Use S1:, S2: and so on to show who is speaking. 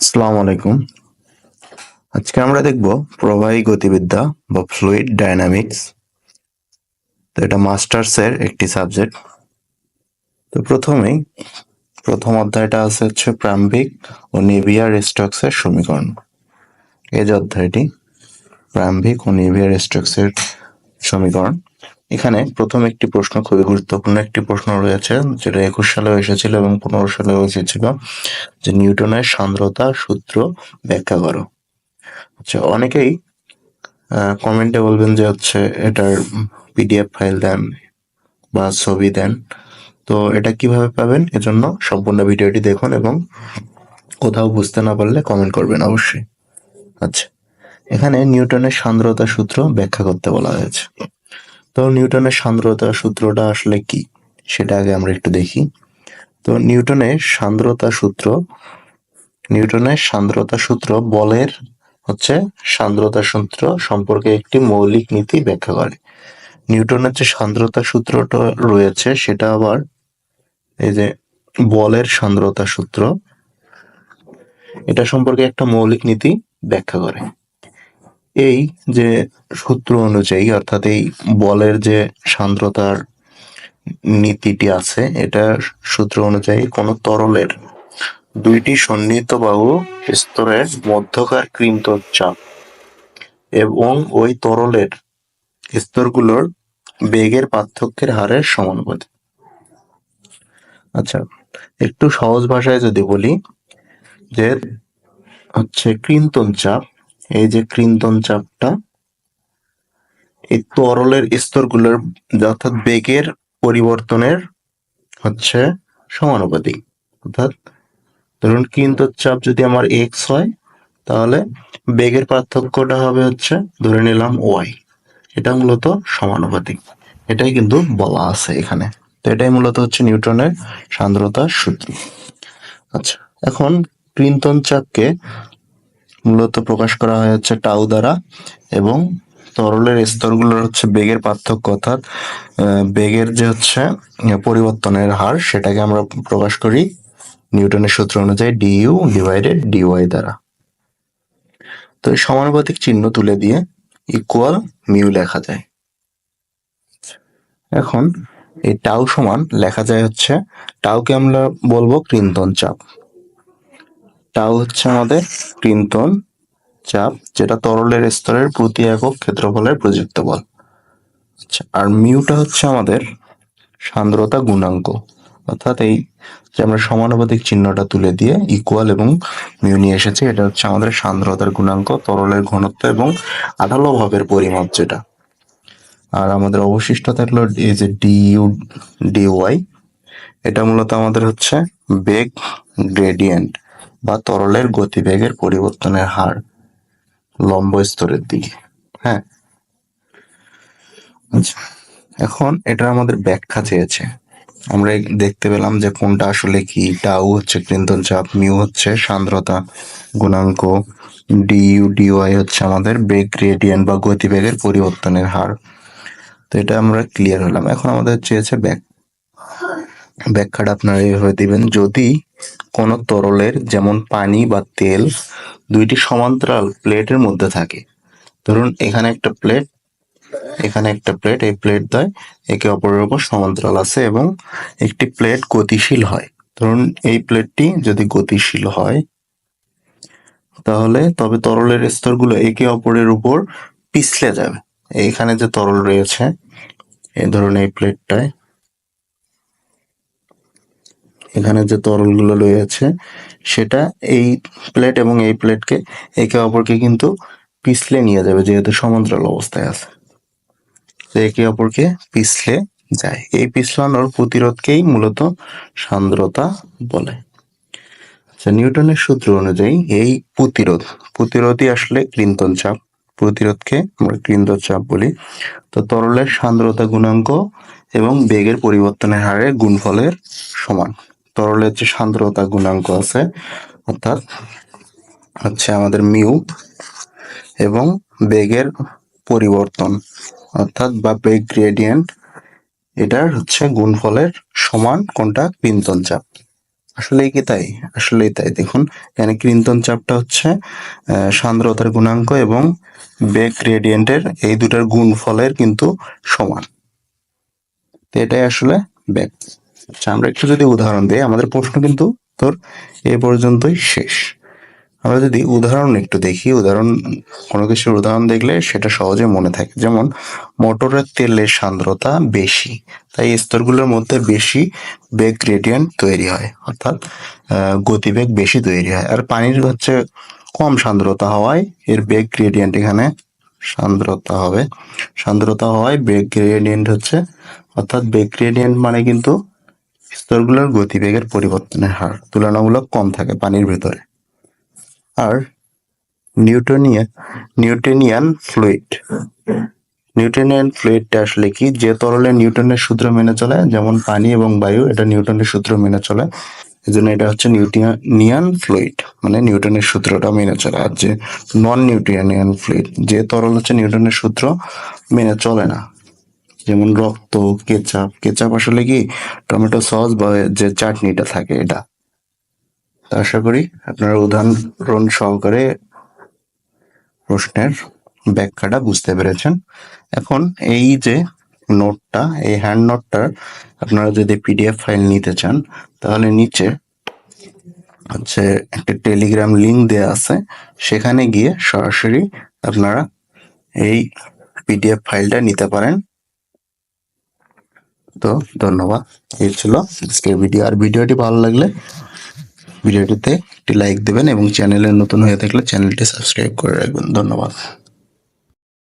S1: আসসালামু আলাইকুম আজকে আমরা দেখব প্রবাহী গতিবিদ্যা বা ফ্লুইড ডায়নামিক্স তো এটা মাস্টার্সের একটি সাবজেক্ট। তো প্রথমেই প্রথম অধ্যায়টা আছে হচ্ছে প্রারম্ভিক ও নেভিয়ার স্টকসের সমীকরণ। এই যে অধ্যায়টি, প্রারম্ভিক ও নেভিয়ার স্টকসের সমীকরণ। এখানে প্রথম একটি প্রশ্ন, খুবই গুরুত্বপূর্ণ একটি প্রশ্ন রয়েছে, যেটা একুশ সালেও এসেছিল এবং পনেরো সালেও এসেছিল, যে নিউটনের সান্দ্রতা সূত্র ব্যাখ্যা করো। আচ্ছা অনেকেই কমেন্টে বলবেন যে হচ্ছে এটার পিডিএফ ফাইল দেন বা ছবি দেন। তো এটা কীভাবে পাবেন? এজন্য সম্পূর্ণ ভিডিওটি দেখুন এবং কোথাও বুঝতে না পারলে কমেন্ট করবেন অবশ্যই। আচ্ছা এখানে নিউটনের সান্দ্রতা সূত্র ব্যাখ্যা করতে বলা হয়েছে। তো নিউটনের সান্দ্রতা সূত্রটা আসলে কি? সেটা আগে আমরা একটু দেখি। তো নিউটনের সান্দ্রতা সূত্র, নিউটনের সান্দ্রতা সূত্র বলের হচ্ছে সান্দ্রতা সূত্র সম্পর্কে একটি মৌলিক নীতি ব্যাখ্যা করে। নিউটনের যে সান্দ্রতা সূত্রটা রয়েছে, সেটা আবার এই যে বলের সান্দ্রতা সূত্র, এটা সম্পর্কে একটা মৌলিক নীতি ব্যাখ্যা করে। এই যে সূত্র অনুযায়ী, অর্থাৎ এই বলের যে সান্দ্রতার নীতিটি আছে, এটা সূত্র অনুযায়ী কোনো তরলের দুইটি সন্নিহিত বাহু স্তরের মধ্যকার কৃন্তর চাপ এবং ওই তরলের স্তরগুলোর বেগের পার্থক্যের হারের সমানুপাতিক। আচ্ছা একটু সহজ ভাষায় যদি বলি যে হচ্ছে কৃন্তন চাপ এই যে কৃন্তন চাপটা, এই তরলের স্তরগুলোর অর্থাৎ বেগের পরিবর্তনের হচ্ছে সমানুপাতিক। অর্থাৎ ধরুন কৃন্তর চাপ যদি আমার এক্স হয়, তাহলে বেগের পার্থক্যটা হবে হচ্ছে, ধরে নিলাম ওয়াই এটা মূলত সমানুপাতিক। এটাই কিন্তু বলা আছে এখানে। তো এটাই মূলত হচ্ছে নিউটনের সান্দ্রতার সূত্র। আচ্ছা এখন ক্রিন্তন চাপকে মূলত প্রকাশ করা হয় হচ্ছে টাউ দ্বারা এবং তরলের স্তরগুলোর হচ্ছে বেগের পার্থক্য অর্থাৎ বেগের যে হচ্ছে পরিবর্তনের হার সেটাকে আমরা প্রকাশ করি নিউটনের সূত্র অনুযায়ী ডিইউ ডিভাইডেড ডিওয়াই দ্বারা। তো এই সমানুপাতিক চিহ্ন তুলে দিয়ে ইকুয়াল মিউ লেখা যায়। এখন এই টাউ সমান লেখা যায় হচ্ছে টাউকে আমরা বলব ক্রিন্তন চাপ। টাউ হচ্ছে আমাদের ক্রিন্তন চাপ, যেটা তরলের স্তরের প্রতি একক ক্ষেত্রফলের প্রযুক্ত বল আচ্ছা আর মিউটা হচ্ছে আমাদের সান্দ্রতা গুণাঙ্ক। অর্থাৎ এই যে আমরা সমানুপাতিক চিহ্নটা তুলে দিয়ে ইকুয়াল এবং মিউ নিয়ে এসেছি, এটা হচ্ছে আমাদের সান্দ্রতার গুণাঙ্ক, তরলের ঘনত্ব এবং আঠালো ভাবের পরিমাপ যেটা। আর আমাদের অবশিষ্ট থাকল এই যে ডিইউ ডিওয়াই এটা মূলত আমাদের হচ্ছে বেগ গ্রেডিয়েন্ট বা তরলের গতিবেগের পরিবর্তনের হার লম্ব স্তরের দিকে হ্যাঁ? আচ্ছা এখন এটা আমাদের ব্যাখ্যা চেয়েছে। আমরা দেখতে পেলাম যে কোনটা আসলে কি টাউ হচ্ছে ক্রিন্তন চাপ মিউ হচ্ছে সান্দ্রতা, গুণাঙ্ক ডিইউ ডিওয়াই হচ্ছে আমাদের বেগ গ্রেডিয়েন্ট বা গতিবেগের পরিবর্তনের হার। তো এটা আমরা ক্লিয়ার হলাম। এখন আমাদের চেয়েছে ব্যাখ্যাটা আপনারা এইভাবে দিবেন, যদি কোনো তরলের যেমন পানি বা তেল দুইটি সমান্তরাল প্লেটের মধ্যে থাকে। ধরুন, এখানে একটা প্লেট, এখানে একটা প্লেট, এই প্লেট দ্বয় একে অপরের উপর সমান্তরাল আছে এবং একটি প্লেট গতিশীল হয়। ধরুন, এই প্লেটটি যদি গতিশীল হয়, তাহলে তবে তরলের স্তরগুলো একে অপরের উপর পিছলে যাবে। এখানে যে তরল রয়েছে এই ধরুন এই প্লেটটায় এখানে যে তরলগুলো রয়েছে, সেটা এই প্লেট এবং এই প্লেটকে একে অপরকে কিন্তু পিছলে নিয়ে যাবে, যেহেতু সমান্তরাল অবস্থায় আছে। তো একে অপরকে পিছলে যায়। এই পিছলানোর প্রতিরোধকেই মূলত সান্দ্রতা বলে। আচ্ছা নিউটনের সূত্র অনুযায়ী এই প্রতিরোধ, প্রতিরোধই আসলে ক্লিন্তন চাপ। প্রতিরোধকে আমরা ক্লিন্তন চাপ বলি। তো তরলের সান্দ্রতা গুণাঙ্ক এবং বেগের পরিবর্তনের হারের গুণফলের সমান। তরলের যে সান্দ্রতা গুণাঙ্ক আছে, অর্থাৎ হচ্ছে আমাদের মিউ এবং বেগের পরিবর্তন, অর্থাৎ বা বেগ গ্রেডিয়েন্ট এটার হচ্ছে গুণফলের সমান কোনটা? কৃন্তন চাপ। আসলেই কি তাই? আসলেই তাই। দেখুন, এখানে কৃন্তন চাপটা হচ্ছে সান্দ্রতার গুণাঙ্ক এবং বেগ গ্রেডিয়েন্টের এই দুটার গুণফলের কিন্তু সমান। তো এটাই আসলে বেগ। আচ্ছা আমরা একটু যদি উদাহরণ দিই, আমাদের প্রশ্ন কিন্তু তোর এ পর্যন্তই শেষ। আমরা যদি উদাহরণ একটু দেখি, উদাহরণ, কোনো কিছুর উদাহরণ দেখলে সেটা সহজে মনে থাকে। যেমন, মোটরের তেলের সান্দ্রতা বেশি, তাই স্তরগুলোর মধ্যে বেশি বেগ গ্রেডিয়েন্ট তৈরি হয়, অর্থাৎ গতিবেগ বেশি তৈরি হয়। আর পানির হচ্ছে কম সান্দ্রতা হওয়ায় এর বেগ গ্রেডিয়েন্ট এখানে সান্দ্রতা হবে। সান্দ্রতা হওয়ায় বেগ গ্রেডিয়েন্ট হচ্ছে, অর্থাৎ বেগ গ্রেডিয়েন্ট মানে কিন্তু স্তরগুলোর গতিবেগের পরিবর্তনের হার তুলনামূলক কম থাকে পানির ভেতরে। আর নিউটনিয়ান নিউটনিয়ান ফ্লুইড। নিউটনিয়ান ফ্লুইডটা আসলে কি? যে তরলে নিউটনের সূত্র মেনে চলে, যেমন পানি এবং বায়ু, এটা নিউটনের সূত্র মেনে চলে। এই জন্য এটা হচ্ছে নিউটনিয়ান ফ্লুইড মানে নিউটনের সূত্রটা মেনে চলে, আর যে নন নিউটনিয়ান ফ্লুইড, যে তরল হচ্ছে নিউটনের সূত্র মেনে চলে না। যেমন রক্ত, কেচাপ কেচাপ আসলে কি টমেটো সস বা যে চাটনিটা থাকে এটা। আশা করি আপনারা উদাহরণ সহকারে প্রশ্নের ব্যাখ্যাটা বুঝতে পেরেছেন। এখন এই যে নোটটা, এই হ্যান্ড নোটটার আপনারা যদি পিডিএফ ফাইল নিতে চান, তাহলে নিচে হচ্ছে একটা টেলিগ্রাম লিঙ্ক দেওয়া আছে। সেখানে গিয়ে সরাসরি আপনারা এই পিডিএফ ফাইলটা নিতে পারেন। তো ধন্যবাদ। এই ছিল আজকের ভিডিও। আর ভিডিওটি ভালো লাগলে ভিডিওটিতে একটি লাইক দেবেন এবং চ্যানেলে নতুন হয়ে থাকলে চ্যানেলটি সাবস্ক্রাইব করে রাখবেন। ধন্যবাদ।